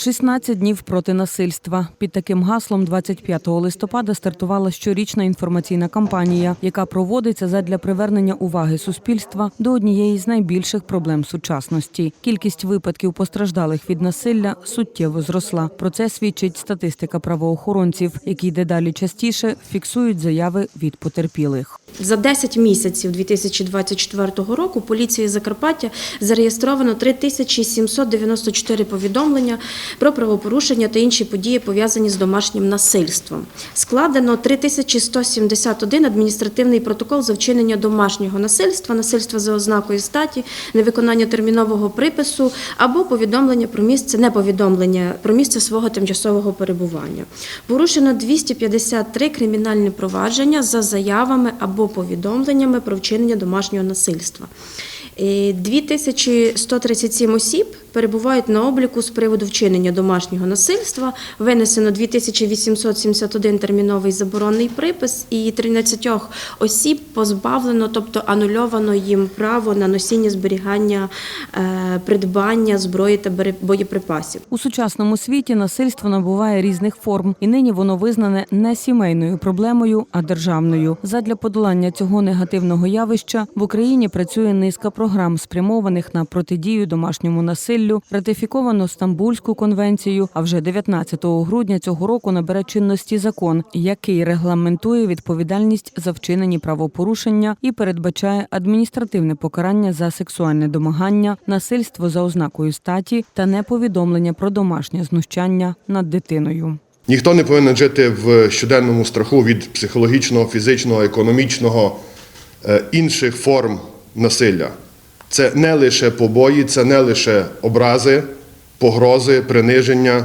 16 днів проти насильства. Під таким гаслом 25 листопада стартувала щорічна інформаційна кампанія, яка проводиться задля привернення уваги суспільства до однієї з найбільших проблем сучасності. Кількість випадків постраждалих від насилля суттєво зросла. Про це свідчить статистика правоохоронців, які дедалі частіше фіксують заяви від потерпілих. За 10 місяців 2024 року поліцією Закарпаття зареєстровано 3794 повідомлення про правопорушення та інші події, пов'язані з домашнім насильством. Складено 3171 адміністративний протокол за вчинення домашнього насильства, насильства за ознакою статі, невиконання термінового припису або повідомлення про місце неповідомлення про місце свого тимчасового перебування. Порушено 253 кримінальні провадження за заявами або повідомленнями про вчинення домашнього насильства. Е, 2137 осіб перебувають на обліку з приводу вчинення домашнього насильства. Винесено 2871 терміновий заборонний припис і 13 осіб позбавлено, тобто анульовано їм право на носіння зберігання, е, придбання зброї та боєприпасів. У сучасному світі насильство набуває різних форм, і нині воно визнане не сімейною проблемою, а державною. Задля подолання цього негативного явища в Україні працює низка програм, спрямованих на протидію домашньому насиллю. Ратифіковано Стамбульську конвенцію. А вже 19 грудня цього року набере чинності закон, який регламентує відповідальність за вчинені правопорушення і передбачає адміністративне покарання за сексуальне домагання, насильство за ознакою статі та неповідомлення про домашнє знущання над дитиною. Ніхто не повинен жити в щоденному страху від психологічного, фізичного, економічного, е, інших форм насилля. Це не лише побої, це не лише образи, погрози, приниження,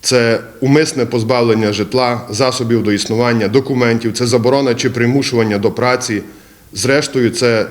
це умисне позбавлення житла, засобів до існування, документів, це заборона чи примушування до праці. Зрештою, це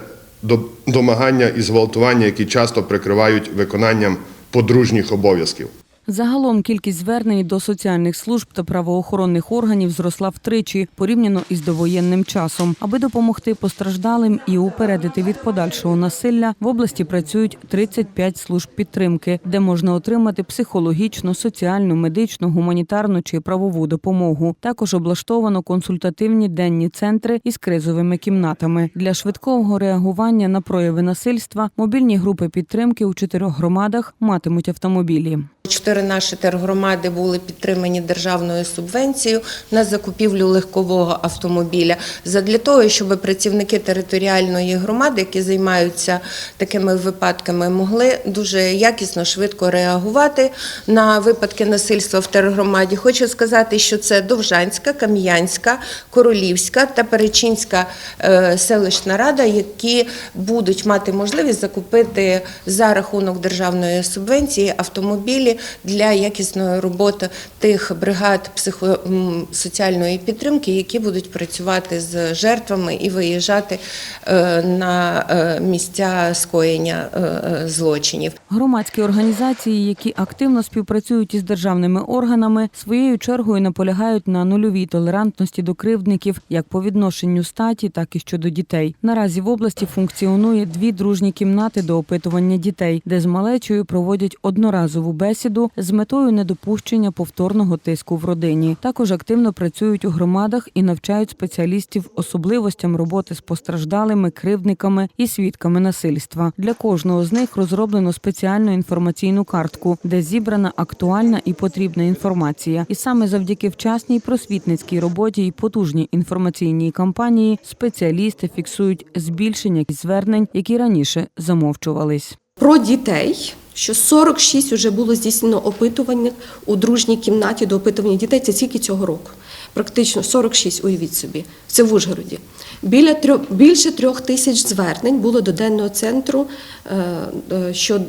домагання і зґвалтування, які часто прикривають виконанням подружніх обов'язків. Загалом кількість звернень до соціальних служб та правоохоронних органів зросла втричі порівняно із довоєнним часом. Аби допомогти постраждалим і упередити від подальшого насилля, в області працюють 35 служб підтримки, де можна отримати психологічну, соціальну, медичну, гуманітарну чи правову допомогу. Також облаштовано консультативні денні центри із кризовими кімнатами для швидкого реагування на прояви насильства. Мобільні групи підтримки у чотирьох громадах матимуть автомобілі. Чотири наші тергромади були підтримані державною субвенцією на закупівлю легкового автомобіля задля того, щоб працівники територіальної громади, які займаються такими випадками, могли дуже якісно, швидко реагувати на випадки насильства в тергромаді. Хочу сказати, що це Довжанська, Кам'янська, Королівська та Перечинська е, селищна рада, які будуть мати можливість закупити за рахунок державної субвенції автомобілі для якісної роботи тих бригад психосоціальної підтримки, які будуть працювати з жертвами і виїжджати е, на е, місця скоєння е, злочинів. Громадські організації, які активно співпрацюють із державними органами, своєю чергою наполягають на нульовій толерантності до кривдників як по відношенню статі, так і щодо дітей. Наразі в області функціонує дві дружні кімнати до опитування дітей, де з малечою проводять одноразову бесіду з метою недопущення повторного тиску в родині. Також активно працюють у громадах і навчають спеціалістів особливостям роботи з постраждалими, кривдниками і свідками насильства. Для кожного з них розроблено спеціальну інформаційну картку, де зібрана актуальна і потрібна інформація. І саме завдяки вчасній просвітницькій роботі і потужній інформаційній кампанії спеціалісти фіксують збільшення звернень, які раніше замовчувались. Про дітей, що 46 вже було здійснено опитувань у дружній кімнаті до опитування дітей. Це тільки цього року. Практично 46, уявіть собі. Це в Ужгороді. Біля трьох, більше трьох тисяч звернень було до денного центру, е, е, що, е,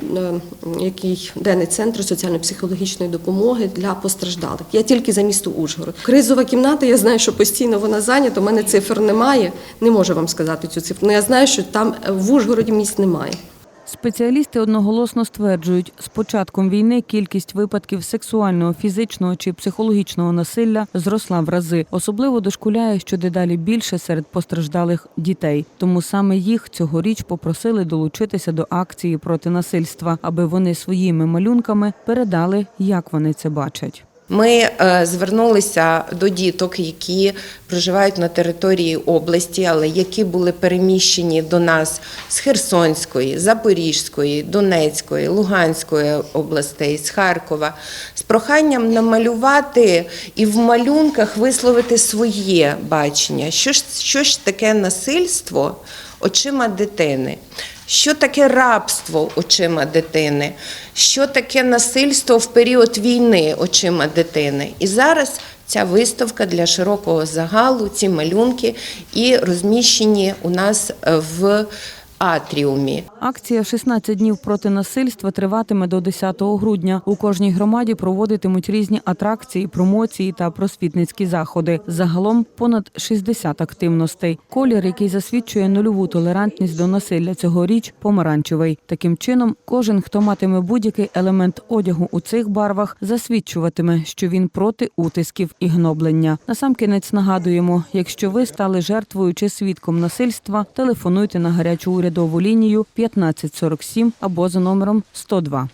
який денний центр соціально-психологічної допомоги для постраждалих. Я тільки за місто Ужгород. Кризова кімната, я знаю, що постійно вона зайнята. У мене цифр немає. Не можу вам сказати цю цифру. але я знаю, що там в Ужгороді місць немає. Спеціалісти одноголосно стверджують, з початком війни кількість випадків сексуального, фізичного чи психологічного насилля зросла в рази. Особливо дошкуляє, що дедалі більше серед постраждалих дітей. Тому саме їх цьогоріч попросили долучитися до акції проти насильства, аби вони своїми малюнками передали, як вони це бачать. Ми е, звернулися до діток, які проживають на території області, але які були переміщені до нас з Херсонської, Запорізької, Донецької, Луганської областей, з Харкова, з проханням намалювати і в малюнках висловити своє бачення. Що ж, що ж таке насильство очима дитини? Що таке рабство очима дитини? Що таке насильство в період війни очима дитини? І зараз ця виставка для широкого загалу, ці малюнки і розміщені у нас е, в атріумі. Акція «16 днів проти насильства триватиме до 10 грудня. У кожній громаді проводитимуть різні атракції, промоції та просвітницькі заходи. Загалом понад 60 активностей. Колір, який засвідчує нульову толерантність до насилля цьогоріч, помаранчевий. Таким чином, кожен, хто матиме будь-який елемент одягу у цих барвах, засвідчуватиме, що він проти утисків і гноблення. Насамкінець нагадуємо, якщо ви стали жертвою чи свідком насильства, телефонуйте на гарячу урядову лінію 1547 або за номером 102.